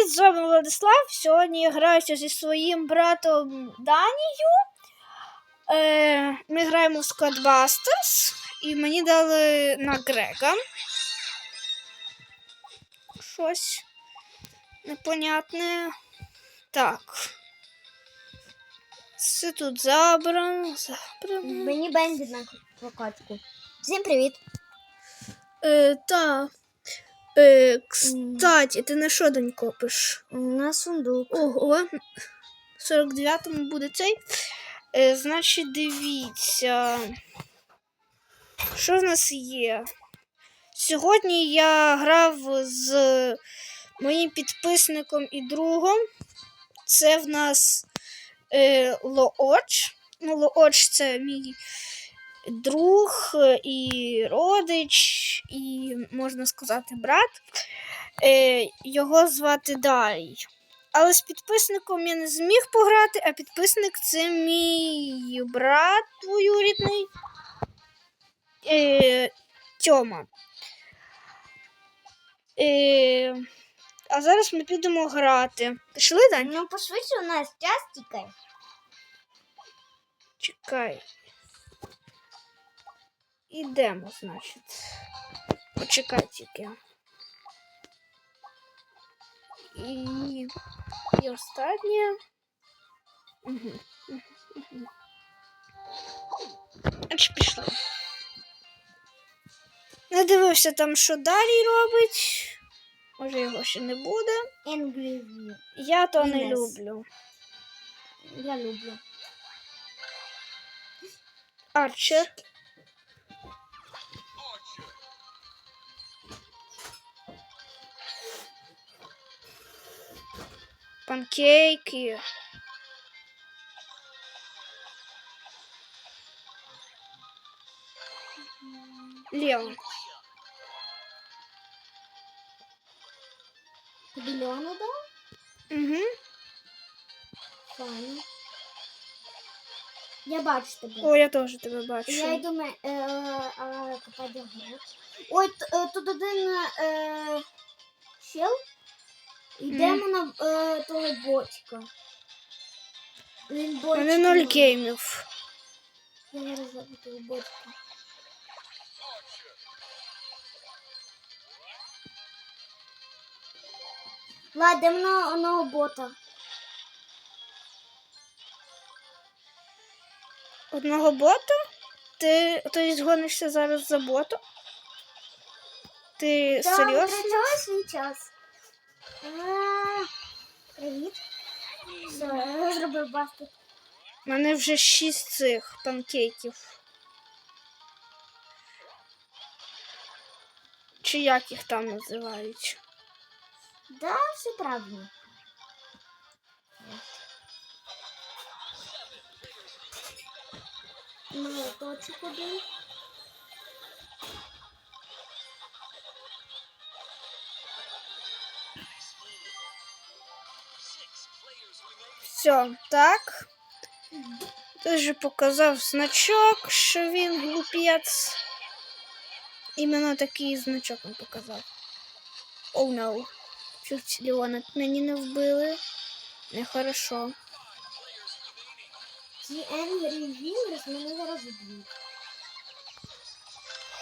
Привіт, з вами Владислав. Сьогодні я граюся зі своїм братом Данією. Е, ми граємо в Squad Busters і мені дали на Грега. Щось непонятне. Так. Це тут забрано. забрано. Мені Бенді на прокатку. Всім привіт. Е, та. Е, кстати, ти на що день копиш? На сундук. Ого, 49-му буде цей. Е, значить, дивіться. Що в нас є? Сьогодні я грав з моїм підписником і другом. Це в нас е, Лооч. Ну, Лооч це мій друг е, і родич, і, можна сказати, брат. Е, його звати Дарій. Але з підписником я не зміг пограти, а підписник це мій брат двоюрідний е, Тьома. Е, а зараз ми підемо грати. Пішли, Дань? Ну, пошвидше у нас час тікає. Чекай. Ідемо, значить. Почекай тільки. І, і останнє. Угу. Угу. Значить, пішли. Не дивився там, що Дарій робить. Може, його ще не буде. Я то не люблю. Я люблю. Арчер. Панкейки. Леон. Тобі Леону дав? Угу. Файно. Я бачу тебе. О, я теж тебе бачу. Я йду на е, копати гру. Ой, т- е, тут один е, чел. Йдемо на е, того ботика. Він У мене ноль геймів. Я не розумію того ботика. Ладно, йдемо на одного бота. Одного бота? Ти ти згонишся зараз за ботом? Ти Так, серйозно? витрачала свій час. Привіт. Все, я зробив баскет. У мене вже шість цих панкейків. Чи як їх там називають? Да, все правильно. Молоточок один. Все, так. Ти вже показав значок, що він глупець. Іменно такий значок він показав. Оу, oh, no. Чуть Леона мені не вбили. Нехорошо. Ті Angry Viewers мене зараз вб'ють.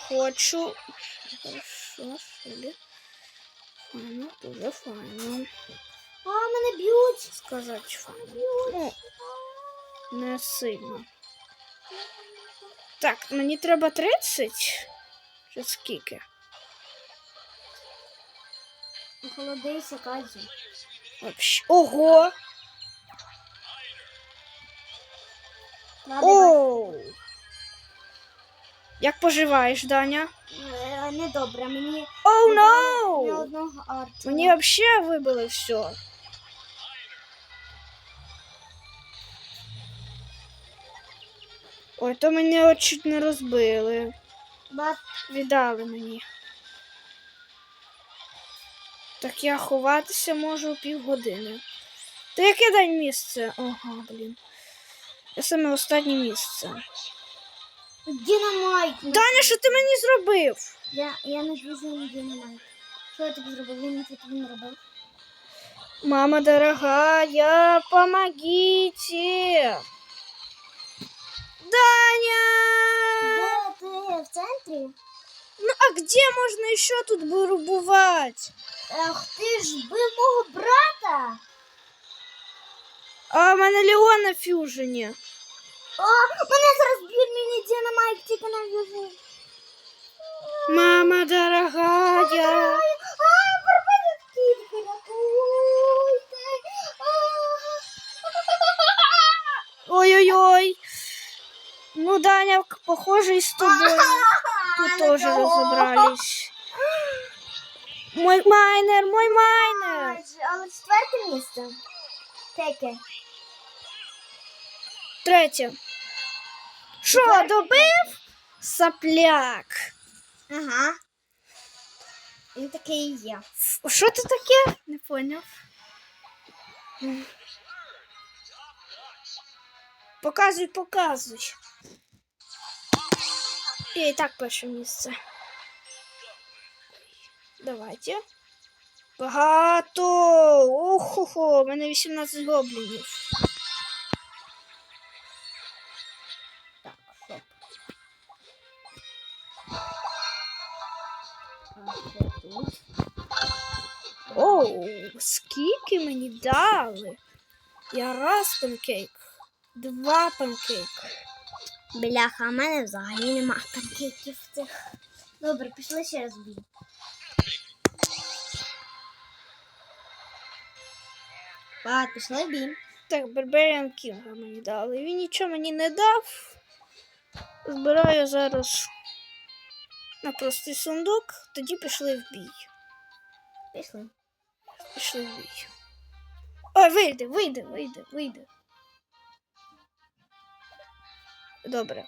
Хочу. Хорошо, шилі. Файно, дуже файно. А, мене б'ють. Сказати. Б'ють. Ну, не сильно. Так, мені треба 30. Чи скільки? Охолодився Казі. Вообще. Ого! Оу! Як поживаєш, Даня? Е, Недобре, мені Оу, не ноу! одного арчера. Мені взагалі вибили все. Ой, то мене от чуть не розбили. Бат, Віддали мені. Так я ховатися можу півгодини. То яке день місце? Ага, блін. Я саме останнє місце. Динамайт. Даня, що ти мені зробив? Я, я не візьму динамайт. Що я тобі зробив? Він що тобі не робив? Мама дорогая, помогите! Даня! Де ти? В центрі? Ну а где можно еще тут бывать? Ах, ти ж бив мого брата. А в мене Леон на фьюжені. О, мене зараз б'ють мені динамайк тільки на в'юзі. Мама дорогая. Рятуйте. Ой-ой-ой. Ну, Даня, похоже, и с тобой тут тоже разобрались. Мой майнер, мой майнер. Але четверте місце. Теке. Третє. Що, добив? Сапляк. Ага. Він такий і є. Що це таке? Не поняв. Показуй, показуй. Я і так перше місце. Давайте. Багато. Охо-хо, у мене 18 гоблінів. Дали? Я раз панкейк, два панкейка. Бляха, а в мене взагалі нема панкейків цих. Добре, пішли ще раз бій. Ладно, пішли в бій. Так, Barbarian King мені дали. Він нічого мені не дав. Збираю зараз на простий сундук, тоді пішли в бій. Пішли. Пішли в бій. Ой, вийде, вийде, вийде, вийде. Добре.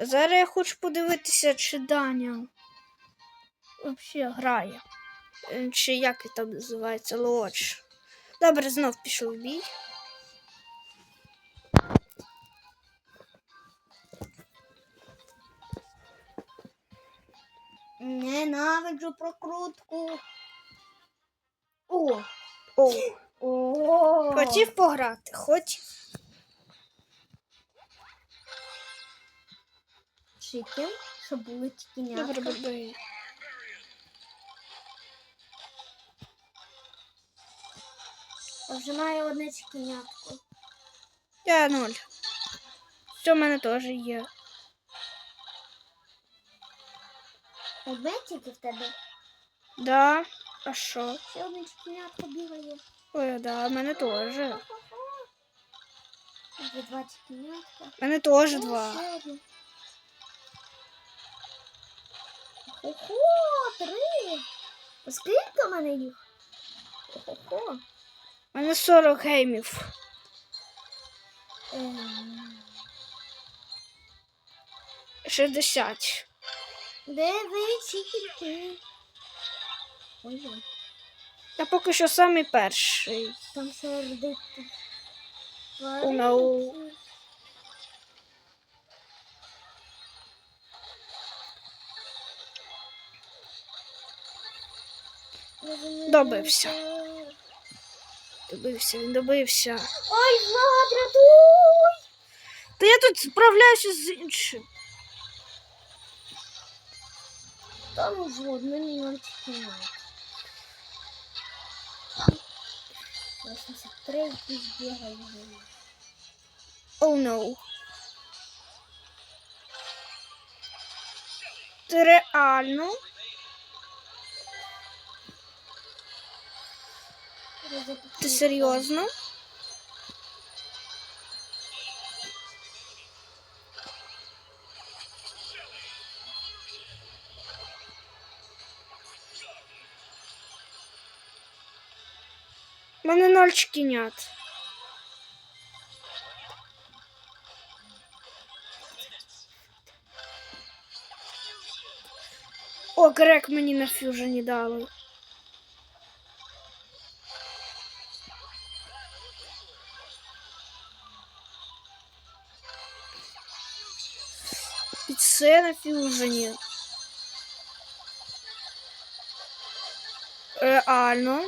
Зараз я хочу подивитися, чи Даня взагалі грає. Е, Чи як він там називається, Лоч. Добре, знов пішов в бій. Ненавиджу прокрутку. О! О, О! хотів пограти, хотів. Чикен, щоб були тільки Добре, Барбарі. Вже маю одне чекінятко. Я нуль. Що в мене теж є. Одне тільки в тебе. Да. А що? Ще одне чекінятко бігає. Ой, да, в мене теж. Вже два чекінятка. В мене теж два. Ого, три. Скільки в мене їх? Ого. У мене 40 геймів. Ем, 60. Де ви чекінки? Ой, Я поки що самий перший. там сердито. No. Добився. Добився, він добився. Ой, Влад, рятуй! Та я тут справляюся з іншим. Там вот, мені нам чекінок. 83 якийсь бігає. Oh no. Це реально? Ти серйозно? Мене ноль чкінят. О, крек мені на фюжені дали. І це на фюжені. Реально.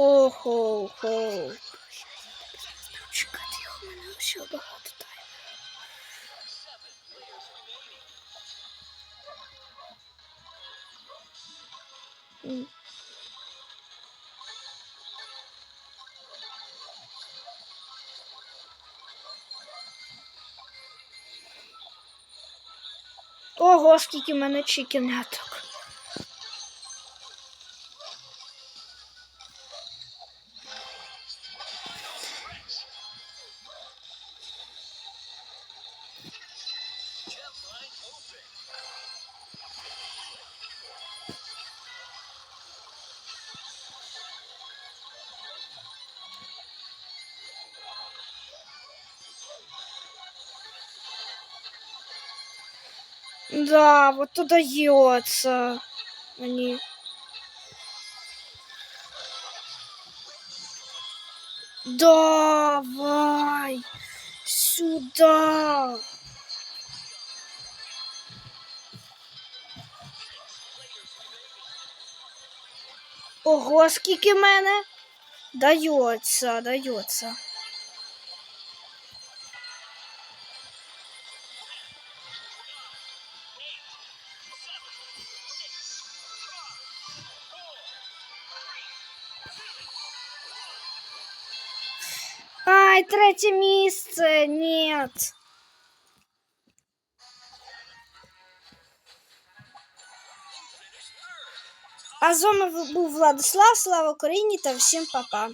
Охо-хо. Чекати його, мене ще багато таймерів. М. Ого, скільки в мене чікеняток. Да, вот удается. Они. Давай сюда. Ого, скільки мене? Дається, дається. Ай, третє місце. Нет. А з вами Владислав. Слава Україні та всім пока.